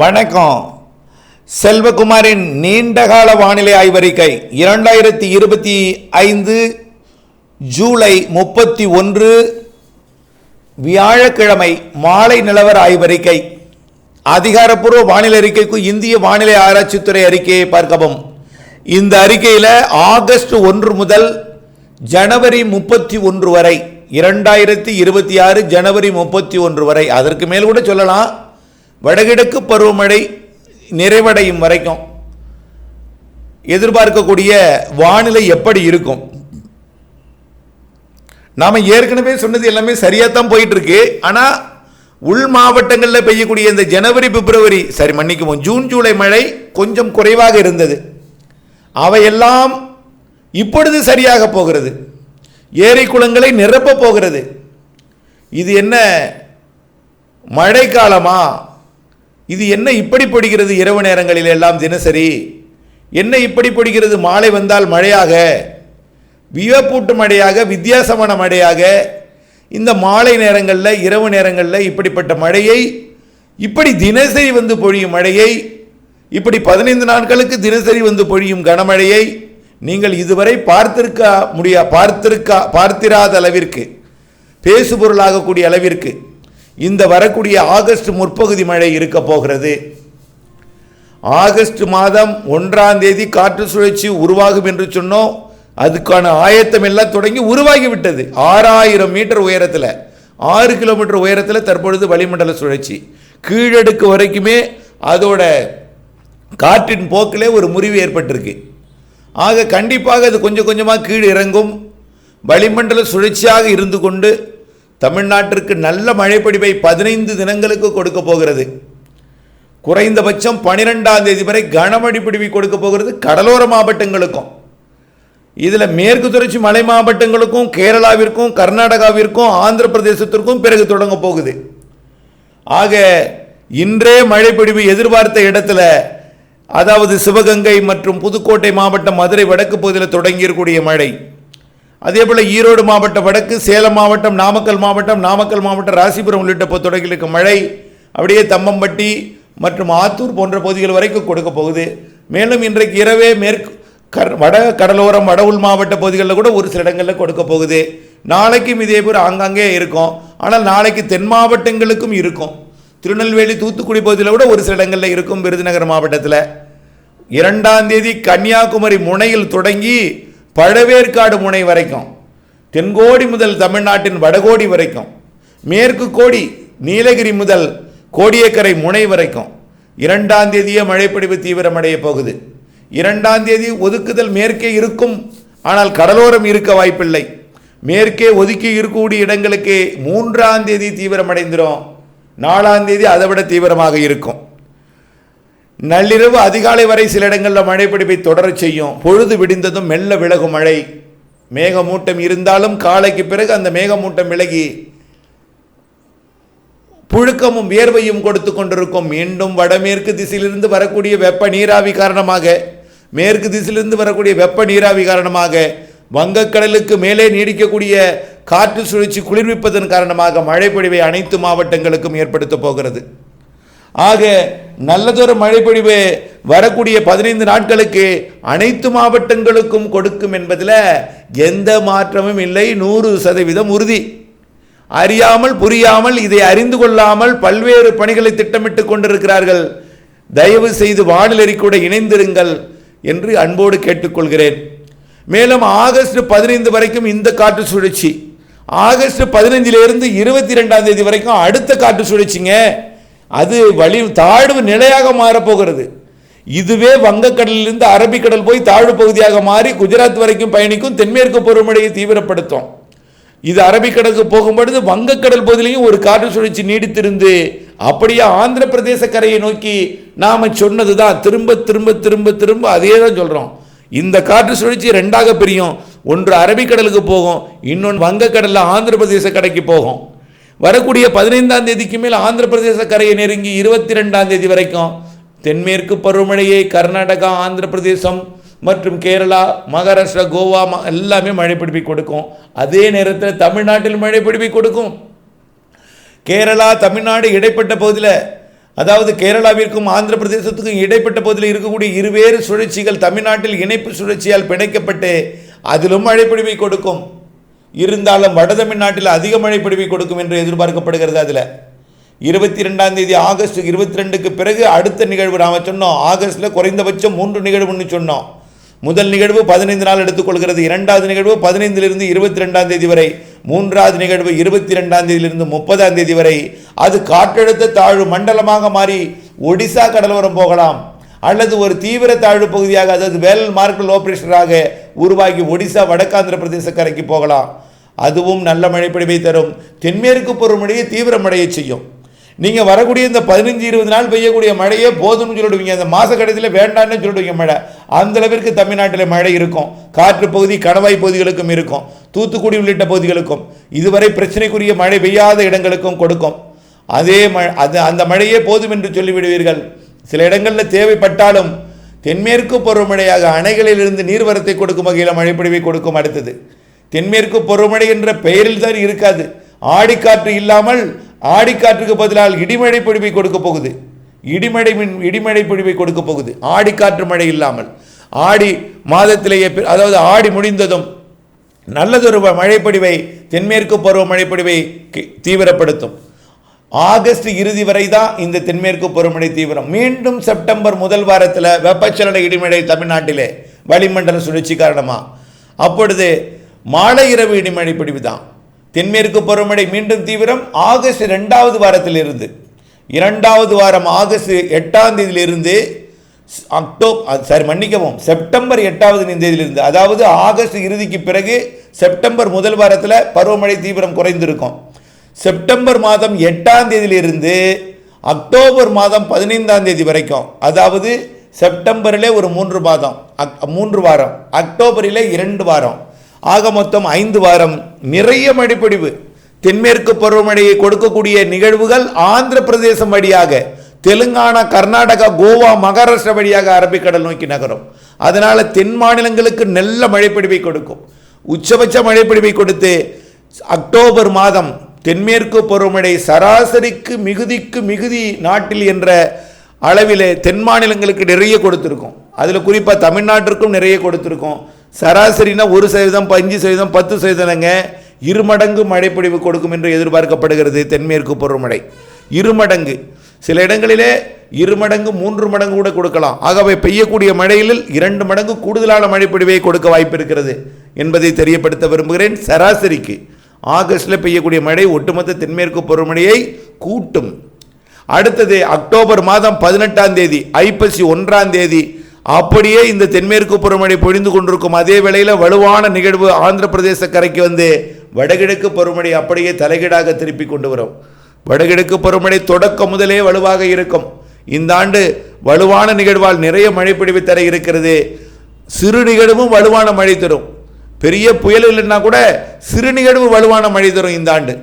வணக்கம். செல்வகுமாரின் நீண்டகால வானிலை ஆய்வறிக்கை இரண்டாயிரத்தி இருபத்தி ஐந்து ஜூலை முப்பத்தி ஒன்று வியாழக்கிழமை மாலை நிலவர ஆய்வறிக்கை. அதிகாரப்பூர்வ வானிலை அறிக்கைக்கு இந்திய வானிலை ஆராய்ச்சித்துறை அறிக்கையை பார்க்கவும். இந்த அறிக்கையில் ஆகஸ்ட் ஒன்று முதல் ஜனவரி முப்பத்தி ஒன்று வரை இரண்டாயிரத்தி இருபத்தி ஆறு ஜனவரி முப்பத்தி ஒன்று வரை அதற்கு மேல் கூட சொல்லலாம். வடகிழக்கு பருவமழை நிறைவடையும் வரைக்கும் எதிர்பார்க்கக்கூடிய வானிலை எப்படி இருக்கும்? நாம் ஏற்கனவே சொன்னது எல்லாமே சரியாக தான் போயிட்டு இருக்கு உள் மாவட்டங்களில் பெய்யக்கூடிய இந்த ஜனவரி பிப்ரவரி சரி மன்னிக்குவோம் ஜூன் ஜூலை மழை கொஞ்சம் குறைவாக இருந்தது. அவையெல்லாம் இப்பொழுது சரியாக போகிறது. ஏரி குளங்களை நிரப்ப போகிறது. இது என்ன மழைக்காலமா? இது என்ன இப்படி பொடிகிறது இரவு நேரங்களில் எல்லாம் தினசரி? என்ன இப்படி பொடிகிறது? மாலை வந்தால் மழையாக? வியப்பூட்டு மழையாக? வித்தியாசமான மழையாக? இந்த மாலை நேரங்களில் இரவு நேரங்களில் இப்படிப்பட்ட மழையை இப்படி தினசரி வந்து பொழியும் மழையை இப்படி பதினைந்து நாட்களுக்கு தினசரி வந்து பொழியும் கனமழையை நீங்கள் இதுவரை பார்த்திருக்க முடியா பார்த்திருக்கா பார்த்திராத அளவிற்கு பேசுபொருளாகக்கூடிய அளவிற்கு இந்த வரக்கூடிய ஆகஸ்ட் முற்பகுதி மழை இருக்க போகிறது. ஆகஸ்ட் மாதம் ஒன்றாம் தேதி காற்று சுழற்சி உருவாகும் என்று சொன்னோம். அதுக்கான ஆயத்தம் எல்லாம் தொடங்கி உருவாகி விட்டது. ஆறாயிரம் மீட்டர் உயரத்தில் ஆறு கிலோமீட்டர் உயரத்தில் தற்பொழுது வளிமண்டல சுழற்சி. கீழடுக்கு வரைக்குமே அதோட காற்றின் போக்கிலே ஒரு முறிவு ஏற்பட்டிருக்கு. ஆக கண்டிப்பாக அது கொஞ்சம் கொஞ்சமாக கீழ் இறங்கும். வளிமண்டல சுழற்சியாக இருந்து கொண்டு தமிழ்நாட்டிற்கு நல்ல மழைப்பிடிவை பதினைந்து தினங்களுக்கு கொடுக்க போகிறது. குறைந்தபட்சம் பனிரெண்டாம் தேதி வரை கனமழை பிடிவி கொடுக்க போகிறது கடலோர மாவட்டங்களுக்கும். இதில் மேற்கு தொடர்ச்சி மலை மாவட்டங்களுக்கும் கேரளாவிற்கும் கர்நாடகாவிற்கும் ஆந்திர பிரதேசத்திற்கும் பிறகு தொடங்க போகுது. ஆக இன்றே மழைப்பிடிவு எதிர்பார்த்த இடத்துல அதாவது சிவகங்கை மற்றும் புதுக்கோட்டை மாவட்டம் மதுரை வடக்கு பகுதியில் தொடங்கியிருக்கூடிய மழை. அதே போல் ஈரோடு மாவட்டம் வடக்கு சேலம் மாவட்டம் நாமக்கல் மாவட்டம் நாமக்கல் மாவட்டம் ராசிபுரம் உள்ளிட்ட போ- மழை அப்படியே தம்மம்பட்டி மற்றும் ஆத்தூர் போன்ற பகுதிகள் வரைக்கும் கொடுக்க போகுது. மேலும் இன்றைக்கு இரவே மேற்கு கர் வட கடலோரம் வட உள் மாவட்ட பகுதிகளில் கூட ஒரு சில இடங்களில் கொடுக்க போகுது. நாளைக்கும் இதே போல் ஆங்காங்கே இருக்கும். ஆனால் நாளைக்கு தென் மாவட்டங்களுக்கும் இருக்கும். திருநெல்வேலி தூத்துக்குடி பகுதியில் கூட ஒரு சில இடங்களில் இருக்கும் விருதுநகர் மாவட்டத்தில். இரண்டாம் தேதி கன்னியாகுமரி முனையில் தொடங்கி பழவேற்காடு முனை வரைக்கும் தென்கோடி முதல் தமிழ்நாட்டின் வடகோடி வரைக்கும் மேற்கு கோடி நீலகிரி முதல் கோடியக்கரை முனை வரைக்கும் இரண்டாம் தேதியே மழைப்பிடிவு தீவிரமடைய போகுது. இரண்டாம் தேதி ஒதுக்குதல் மேற்கே இருக்கும் ஆனால் கடலோரம் இருக்க வாய்ப்பில்லை. மேற்கே ஒதுக்கி இருக்கக்கூடிய இடங்களுக்கு மூன்றாம் தேதி தீவிரமடைந்துடும் நாலாம் தேதி அதை விட தீவிரமாக இருக்கும். நள்ளிரவு அதிகாலை வரை சில இடங்களில் மழைப்பிடிப்பை தொடரச் செய்யும். பொழுது விடிந்ததும் மெல்ல விலகும் மழை. மேகமூட்டம் இருந்தாலும் காலைக்கு பிறகு அந்த மேகமூட்டம் விலகி புழுக்கமும் வியர்வையும் கொடுத்து கொண்டிருக்கும். மீண்டும் வடமேற்கு திசையிலிருந்து வரக்கூடிய வெப்ப நீராவி காரணமாக மேற்கு திசையிலிருந்து வரக்கூடிய வெப்ப நீராவி காரணமாக வங்கக்கடலுக்கு மேலே நீடிக்கக்கூடிய காற்று சுழற்சி குளிர்விப்பதன் காரணமாக மழைப்பொழிவை அனைத்து மாவட்டங்களுக்கும் ஏற்படுத்தப் போகிறது. ஆக நல்லதொரு மழைப்பொழிவு வரக்கூடிய பதினைந்து நாட்களுக்கு அனைத்து மாவட்டங்களுக்கும் கொடுக்கும் என்பதில் எந்த மாற்றமும் இல்லை. நூறு சதவீதம் உறுதி. அறியாமல் புரியாமல் இதை அறிந்து கொள்ளாமல் பல்வேறு பணிகளை திட்டமிட்டு கொண்டிருக்கிறார்கள். தயவு செய்து வானிலை கூட இணைந்திருங்கள் என்று அன்போடு கேட்டுக்கொள்கிறேன். மேலும் ஆகஸ்ட் பதினைந்து வரைக்கும் இந்த காற்று சுழற்சி. ஆகஸ்ட் பதினைஞ்சிலிருந்து இருபத்தி ரெண்டாம் தேதி வரைக்கும் அடுத்த காற்று சுழற்சிங்க. அது வழி தாழ்வு நிலையாக மாறப்போகிறது. இதுவே வங்கக்கடலிலிருந்து அரபிக்கடல் போய் தாழ்வு பகுதியாக மாறி குஜராத் வரைக்கும் பயணிக்கும் தென்மேற்கு பருவமழையை தீவிரப்படுத்தும். இது அரபிக்கடலுக்கு போகும்பொழுது வங்கக்கடல் பகுதியிலையும் ஒரு காற்று சுழற்சி நீடித்திருந்து அப்படியே ஆந்திர பிரதேச கரையை நோக்கி நாம் சொன்னது தான் திரும்ப திரும்ப திரும்ப திரும்ப அதே தான் சொல்கிறோம் இந்த காற்று சுழற்சி ரெண்டாக பிரியும். ஒன்று அரபிக்கடலுக்கு போகும் இன்னொன்று வங்கக்கடலில் ஆந்திர பிரதேச கடைக்கு போகும். வரக்கூடிய பதினைந்தாம் தேதிக்கு மேல் ஆந்திர பிரதேச கரையை நெருங்கி இருபத்தி ரெண்டாம் தேதி வரைக்கும் தென்மேற்கு பருவமழையை கர்நாடகா ஆந்திர பிரதேசம் மற்றும் கேரளா மகாராஷ்டிரா கோவா எல்லாமே மழை பிடிப்பி கொடுக்கும். அதே நேரத்தில் தமிழ்நாட்டில் மழை பிடிப்பி கொடுக்கும். கேரளா தமிழ்நாடு இடைப்பட்ட பகுதியில் அதாவது கேரளாவிற்கும் ஆந்திர பிரதேசத்துக்கும் இடைப்பட்ட பகுதியில் இருக்கக்கூடிய இருவேறு சுழற்சிகள் தமிழ்நாட்டில் இணைப்பு சுழற்சியால் பிணைக்கப்பட்டு அதிலும் மழைப்பொழிவை கொடுக்கும். இருந்தாலும் வட தமிழ்நாட்டில் அதிக மழை பிடிவி கொடுக்கும் என்று எதிர்பார்க்கப்படுகிறது அதில். இருபத்தி ரெண்டாம் தேதி ஆகஸ்ட் இருபத்தி ரெண்டுக்கு பிறகு அடுத்த நிகழ்வு நாம் சொன்னோம். ஆகஸ்ட்டில் குறைந்தபட்சம் மூன்று நிகழ்வுன்னு சொன்னோம். முதல் நிகழ்வு பதினைந்து நாள் எடுத்துக்கொள்கிறது. இரண்டாவது நிகழ்வு பதினைந்திலிருந்து இருபத்தி ரெண்டாம் தேதி வரை. மூன்றாவது நிகழ்வு இருபத்தி ரெண்டாம் தேதியிலிருந்து முப்பதாம் தேதி வரை. அது காற்றழுத்த தாழ்வு மண்டலமாக மாறி ஒடிசா கடலோரம் போகலாம். அல்லது ஒரு தீவிர தாழ்வு பகுதியாக அதாவது வேலல் மார்க்கல் லோ பிரஷராக உருவாகி ஒடிசா வடக்காந்திர பிரதேச கரைக்கு போகலாம். அதுவும் நல்ல மழைப்பொழிவை தரும். தென்மேற்கு பருவமழையை தீவிர மழையை செய்யும். நீங்கள் வரக்கூடிய இந்த பதினஞ்சு இருபது நாள் பெய்யக்கூடிய மழையே போதும்னு சொல்லிடுவீங்க. அந்த மாத கடைசியில் வேண்டான்னு சொல்லிடுவீங்க மழை. அந்த அளவிற்கு தமிழ்நாட்டில் மழை இருக்கும். காற்று பகுதி கணவாய் பகுதிகளுக்கும் இருக்கும். தூத்துக்குடி உள்ளிட்ட பகுதிகளுக்கும். இதுவரை பிரச்சனைக்குரிய மழை பெய்யாத இடங்களுக்கும் கொடுக்கும். அதே மழை அது அந்த மழையே போதும் என்று சொல்லிவிடுவீர்கள். சில இடங்களில் தேவைப்பட்டாலும் தென்மேற்கு பருவமழையாக அணைகளிலிருந்து நீர்வரத்தை கொடுக்கும் வகையில் மழைப்பொழிவை கொடுக்கும் அடுத்தது. தென்மேற்கு பருவமழை என்ற பெயரில் தான் இருக்காது. ஆடிக்காற்று இல்லாமல் ஆடிக்காற்றுக்கு பதிலால் இடிமழை பொழிவை கொடுக்க போகுது. இடிமழை மின் இடிமழை பொழிவை கொடுக்க போகுது. ஆடிக்காற்று மழை இல்லாமல். ஆடி மாதத்திலேயே அதாவது ஆடி முடிந்ததும் நல்லதொரு வ- மழைப்பொழிவை தென்மேற்கு பருவ மழைப்பொழிவை தீவிரப்படுத்தும். ஆகஸ்ட் இறுதி வரை தான் இந்த தென்மேற்கு பருவமழை தீவிரம். மீண்டும் செப்டம்பர் முதல் வாரத்தில் வெப்பச்சலன இடிமழை தமிழ்நாட்டிலே வளிமண்டல சுழற்சி காரணமாக அப்பொழுது மாலை இரவு இடிமழை பிடிவு தான் தென்மேற்கு பருவமழை மீண்டும் தீவிரம் ஆகஸ்ட் இரண்டாவது வாரத்தில் இருந்து இரண்டாவது வாரம் ஆகஸ்ட் எட்டாம் தேதியிலிருந்து அக்டோபர் சாரி மன்னிக்கவும் செப்டம்பர் எட்டாவது தேதியிலிருந்து அதாவது ஆகஸ்ட் இறுதிக்கு பிறகு செப்டம்பர் முதல் வாரத்தில் பருவமழை தீவிரம் குறைந்திருக்கும். செப்டம்பர் மாதம் எட்டாம் தேதியிலிருந்து அக்டோபர் மாதம் பதினைந்தாம் தேதி வரைக்கும் அதாவது செப்டம்பரில் ஒரு மூன்று மாதம் அக்- மூன்று வாரம் அக்டோபரில் இரண்டு வாரம் ஆக மொத்தம் ஐந்து வாரம் நிறைய மழைப்பொழிவு. தென்மேற்கு பருவமழையை கொடுக்கக்கூடிய நிகழ்வுகள் ஆந்திர பிரதேசம் வழியாக தெலுங்கானா கர்நாடகா கோவா மகாராஷ்டிரா வழியாக அரபிக்கடல் நோக்கி நகரும். அதனால் தென் மாநிலங்களுக்கு நல்ல மழைப்பிடிவை கொடுக்கும். உச்சபட்ச மழைப்பிடிவை கொடுத்து அக்டோபர் மாதம் தென்மேற்கு பருவமழை சராசரிக்கு மிகுதிக்கு மிகுதி நாட்டில் என்ற அளவிலே தென் மாநிலங்களுக்கு நிறைய கொடுத்துருக்கோம். அதில் குறிப்பாக தமிழ்நாட்டிற்கும் நிறைய கொடுத்துருக்கோம். சராசரினா ஒரு சதவீதம் அஞ்சு சதவீதம் பத்து சதவீதங்க இருமடங்கு மழைப்பொழிவு கொடுக்கும் என்று எதிர்பார்க்கப்படுகிறது தென்மேற்கு பருவமழை. இருமடங்கு சில இடங்களிலே இருமடங்கு மூன்று மடங்கு கூட கொடுக்கலாம். ஆகவே பெய்யக்கூடிய மழையில் இரண்டு மடங்கு கூடுதலான மழைப்பொழிவை கொடுக்க வாய்ப்பு இருக்கிறது என்பதை தெரியப்படுத்த விரும்புகிறேன். சராசரிக்கு ஆகஸ்டில் பெய்யக்கூடிய மழை ஒட்டுமொத்த தென்மேற்கு பருவமழையை கூட்டும். அடுத்தது அக்டோபர் மாதம் பதினெட்டாம் தேதி ஐப்பசி ஒன்றாம் தேதி அப்படியே இந்த தென்மேற்கு பருவமழை பொழிந்து கொண்டிருக்கும் அதே வேளையில் வலுவான நிகழ்வு ஆந்திர பிரதேச கரைக்கு வந்து வடகிழக்கு பருவமழை அப்படியே தலைகீடாக திருப்பி கொண்டு வரும். வடகிழக்கு பருவமழை தொடக்கம் முதலே வலுவாக இருக்கும். இந்த ஆண்டு வலுவான நிகழ்வால் நிறைய மழை தர இருக்கிறது. சிறு நிகழ்வும் வலுவான மழை தரும். பெரிய புயல் இல்லைன்னா கூட சிறு நிகழ்வு வலுவான மழை தரும் இந்த ஆண்டு.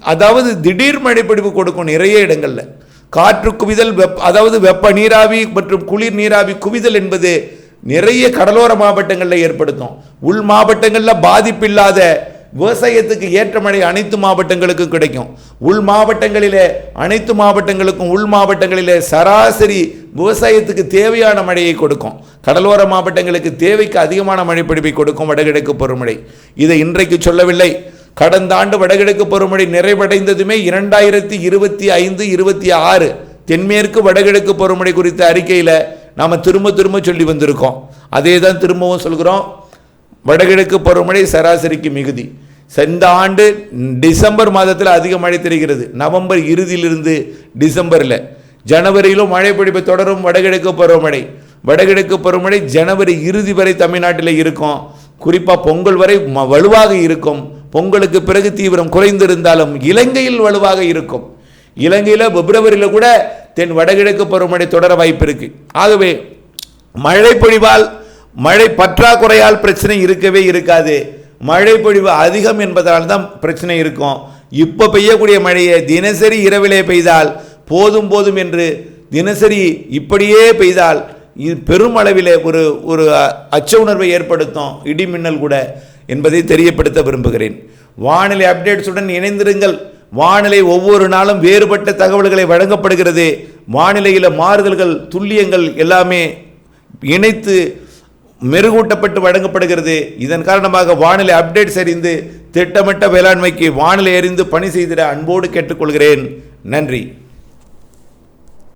அதாவது திடீர் மழைப்பிடிப்பு கொடுக்கும் நிறைய இடங்களில். காற்று குவிதல் வெப் அதாவது வெப்ப நீராவி மற்றும் குளிர் நீராவி குவிதல் என்பது நிறைய கடலோர மாவட்டங்களில் ஏற்படுத்தும். உள் மாவட்டங்களில் பாதிப்பில்லாத விவசாயத்துக்கு ஏற்ற மழை அனைத்து மாவட்டங்களுக்கும் கிடைக்கும். உள் மாவட்டங்களிலே அனைத்து மாவட்டங்களுக்கும் உள் மாவட்டங்களிலே சராசரி விவசாயத்துக்கு தேவையான மழையை கொடுக்கும். கடலோர மாவட்டங்களுக்கு தேவைக்கு அதிகமான மழைப்பிடிப்பை கொடுக்கும் வடகிழக்கு பருவமழை. இதை இன்றைக்கு சொல்லவில்லை. கடந்த ஆண்டு வடகிழக்கு பருவமழை நிறைவடைந்ததுமே இரண்டாயிரத்தி இருபத்தி ஐந்து இருபத்தி ஆறு தென்மேற்கு வடகிழக்கு பருவமழை குறித்த அறிக்கையில் நாம் திரும்ப திரும்ப சொல்லி வந்திருக்கோம். அதே தான் திரும்பவும் சொல்கிறோம். வடகிழக்கு பருவமழை சராசரிக்கு மிகுதி. இந்த ஆண்டு டிசம்பர் மாதத்தில் அதிக மழை தெரிகிறது. நவம்பர் இறுதியிலிருந்து டிசம்பரில். ஜனவரியிலும் மழை பிடிப்பு தொடரும் வடகிழக்கு பருவமழை. வடகிழக்கு பருவமழை ஜனவரி இறுதி வரை தமிழ்நாட்டில் இருக்கும். குறிப்பாக பொங்கல் வரை ம- வலுவாக இருக்கும். பொங்கலுக்கு பிறகு தீவிரம் குறைந்திருந்தாலும் இலங்கையில் வலுவாக இருக்கும். இலங்கையில் பிப்ரவரியில் கூட தென் வடகிழக்கு பருவமழை தொடர வாய்ப்பு இருக்கு. ஆகவே மழை பொழிவால் மழை பற்றாக்குறையால் பிரச்சனை இருக்கவே இருக்காது. மழை பொழிவு அதிகம் என்பதால் தான் பிரச்சனை இருக்கும். இப்போ பெய்யக்கூடிய மழையை தினசரி இரவிலே பெய்தால் போதும் போதும் என்று தினசரி இப்படியே பெய்தால் இது பெருமளவில் ஒரு ஒரு அ- அச்ச உணர்வை ஏற்படுத்தும். இடி மின்னல் கூட என்பதை தெரியப்படுத்த விரும்புகிறேன். வானிலை அப்டேட்ஸுடன் இணைந்திருங்கள். வானிலை ஒவ்வொரு நாளும் வேறுபட்ட தகவல்களை வழங்கப்படுகிறது. வானிலையில் மாறுதல்கள் துல்லியங்கள் எல்லாமே இணைத்து மெருகூட்டப்பட்டு வழங்கப்படுகிறது. இதன் காரணமாக வானிலை அப்டேட்ஸ் அறிந்து திட்டமிட்ட வேளாண்மைக்கு வானிலை அறிந்து பணி செய்திட அன்போடு கேட்டுக்கொள்கிறேன். நன்றி.